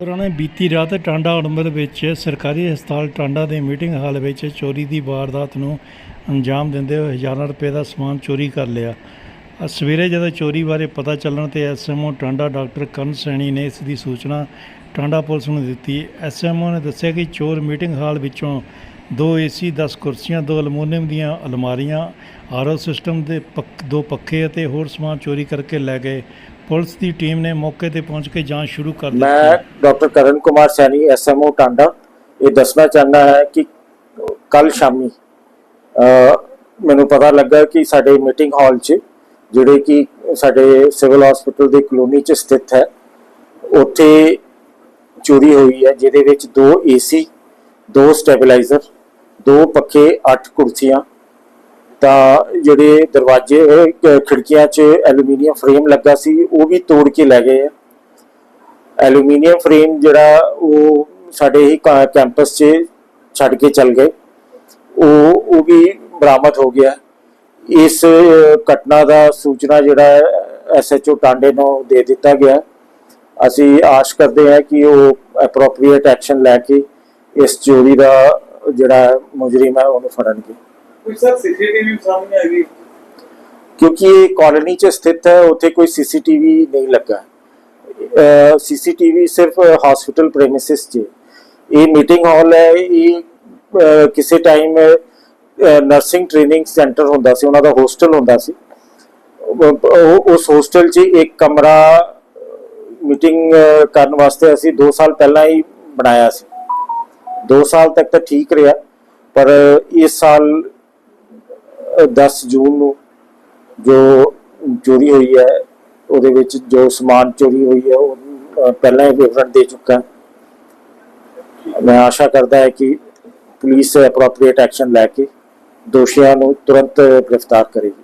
ਦੌਰਾਨ ਬੀਤੀ ਰਾਤ ਟਾਂਡਾ ਉਡੰਬਰ ਵਿੱਚ ਸਰਕਾਰੀ ਹਸਪਤਾਲ ਟਾਂਡਾ ਦੇ ਮੀਟਿੰਗ ਹਾਲ ਵਿੱਚ ਚੋਰੀ ਦੀ ਵਾਰਦਾਤ ਨੂੰ ਅੰਜਾਮ ਦਿੰਦੇ ਹੋਏ ਹਜ਼ਾਰਾਂ ਰੁਪਏ ਦਾ ਸਮਾਨ ਚੋਰੀ ਕਰ ਲਿਆ। ਸਵੇਰੇ ਜਦੋਂ ਚੋਰੀ ਬਾਰੇ ਪਤਾ ਚੱਲਣ ਤੇ ਐਸਐਮਓ ਟਾਂਡਾ ਡਾਕਟਰ ਕਰਨ ਸੈਣੀ ਨੇ ਇਸ ਦੀ ਸੂਚਨਾ ਟਾਂਡਾ ਪੁਲਿਸ ਨੂੰ ਦਿੱਤੀ। ਐਸਐਮਓ ਨੇ ਦੱਸਿਆ ਕਿ ਚੋਰ ਮੀਟਿੰਗ ਹਾਲ ਵਿੱਚੋਂ ਦੋ ਏਸੀ 10 ਕੁਰਸੀਆਂ, ਦੋ ਅਲਮੋਨੀਅਮ ਦੀਆਂ ਅਲਮਾਰੀਆਂ ਆਰਓ ਸਿਸਟਮ ਦੇ ਪੱਕ- ਦੋ ਪੱਖੇ ਅਤੇ ਹੋਰ ਸਮਾਨ ਚੋਰੀ ਕਰਕੇ ਲੈ ਗਏ। ਪੁਲਿਸ ਦੀ ਟੀਮ ਨੇ ਮੌਕੇ ਤੇ ਪਹੁੰਚ ਕੇ ਜਾਂਚ ਸ਼ੁਰੂ ਕਰ ਦਿੱਤੀ। ਮੈਂ ਡਾਕਟਰ ਕਰਨ ਕੁਮਾਰ ਸੈਣੀ ਐਸਐਮਓ ਟਾਂਡਾ, ਇਹ ਦੱਸਣਾ ਚਾਹੁੰਦਾ ਹੈ ਕਿ ਕੱਲ ਸ਼ਾਮੀ ਮੈਨੂੰ ਪਤਾ ਲੱਗਾ ਕਿ ਸਾਡੇ ਮੀਟਿੰਗ ਹਾਲ 'ਚ ਜਿਹੜੇ ਕਿ ਸਾਡੇ ਸਿਵਲ ਹਸਪੀਟਲ ਦੇ ਕਲੋਨੀ 'ਚ ਸਥਿਤ ਹੈ, ਉੱਥੇ ਚੋਰੀ ਹੋਈ ਹੈ, ਜਿਹਦੇ ਵਿੱਚ ਦੋ ਏਸੀ, ਦੋ ਸਟੈਬਲਾਈਜ਼ਰ, ਦੋ ਪੱਖੇ 8 ਕੁਰਸੀਆਂ ਤਾਂ ਜਿਹੜੇ ਦਰਵਾਜ਼ੇ ਖਿੜਕੀਆਂ 'ਚ ਐਲੂਮੀਨੀਅਮ ਫਰੇਮ ਲੱਗਾ ਸੀ, ਉਹ ਵੀ ਤੋੜ ਕੇ ਲੈ ਗਏ ਆ। ਐਲੂਮੀਨੀਅਮ ਫਰੇਮ ਜਿਹੜਾ ਉਹ ਸਾਡੇ ਹੀ ਕਾ- ਕੈਂਪਸ 'ਚ ਛੱਡ ਕੇ ਚੱਲ ਗਏ। ਉਹ ਉਹ ਵੀ ਬਰਾਮਦ ਹੋ ਗਿਆ। ਇਸ ਘਟਨਾ ਦਾ ਸੂਚਨਾ ਜਿਹੜਾ ਐਸਐਚਓ ਟਾਂਡੇ ਨੂੰ ਦੇ ਦਿੱਤਾ ਗਿਆ। ਅਸੀਂ ਆਸ਼ ਕਰਦੇ ਹਾਂ ਕਿ ਉਹ ਐਪਰੋਪਰੀਏਟ ਐਕਸ਼ਨ ਲੈ ਕੇ ਇਸ ਚੋਰੀ ਦਾ ਜਿਹੜਾ ਮੁਜਰਮ ਹੈ ਉਹਨੂੰ ਫੜਨਗੇ। ਕੋਈ ਸਰ ਸੀਸੀਟੀਵੀ ਸਾਹਮਣੇ ਆ ਗਈ? ਕਿਉਂਕਿ ਇਹ ਕਾਲੋਨੀ 'ਚ ਸਥਿਤ ਹੈ ਉੱਥੇ ਕੋਈ ਸੀਸੀਟੀਵੀ ਨਹੀਂ ਲੱਗਾ। ਸੀਸੀਟੀਵੀ ਸਿਰਫ ਹਸਪੀਟਲ ਪ੍ਰੈਮਿਸਿਸ 'ਚ ਇਹ ਮੀਟਿੰਗ ਹਾਲ ਹੈ ਇਹ ਕਿਸੇ ਟਾਈਮ ਨਰਸਿੰਗ ਟ੍ਰੇਨਿੰਗ ਸੈਂਟਰ ਹੁੰਦਾ ਸੀ ਉਹਨਾਂ ਦਾ ਹੋਸਟਲ ਹੁੰਦਾ ਸੀ। ਉਸ ਹੋਸਟਲ 'ਚ ਇੱਕ ਕਮਰਾ ਮੀਟਿੰਗ ਕਰਨ ਵਾਸਤੇ ਅਸੀਂ 2 ਸਾਲ ਪਹਿਲਾਂ ਹੀ ਬਣਾਇਆ ਸੀ। 2 ਸਾਲ ਤੱਕ ਤਾਂ ਠੀਕ ਰਿਹਾ ਪਰ ਇਸ ਸਾਲ ਅਹ, 10 ਜੂਨ ਨੂੰ ਜੋ ਚੋਰੀ ਹੋਈ ਹੈ ਉਹਦੇ ਵਿੱਚ ਜੋ ਸਮਾਨ ਚੋਰੀ ਹੋਈ ਹੈ ਉਹ ਪਹਿਲਾਂ ਹੀ ਵਿਵਰਣ ਦੇ ਚੁੱਕਾ ਮੈਂ ਆਸ਼ਾ ਕਰਦਾ ਹੈ ਕਿ ਪੁਲਿਸ ਐਪਰੋਪਰੀਏਟ ਐਕਸ਼ਨ ਲੈ ਕੇ ਦੋਸ਼ੀਆਂ ਨੂੰ ਤੁਰੰਤ ਗ੍ਰਿਫਤਾਰ ਕਰੇਗੀ।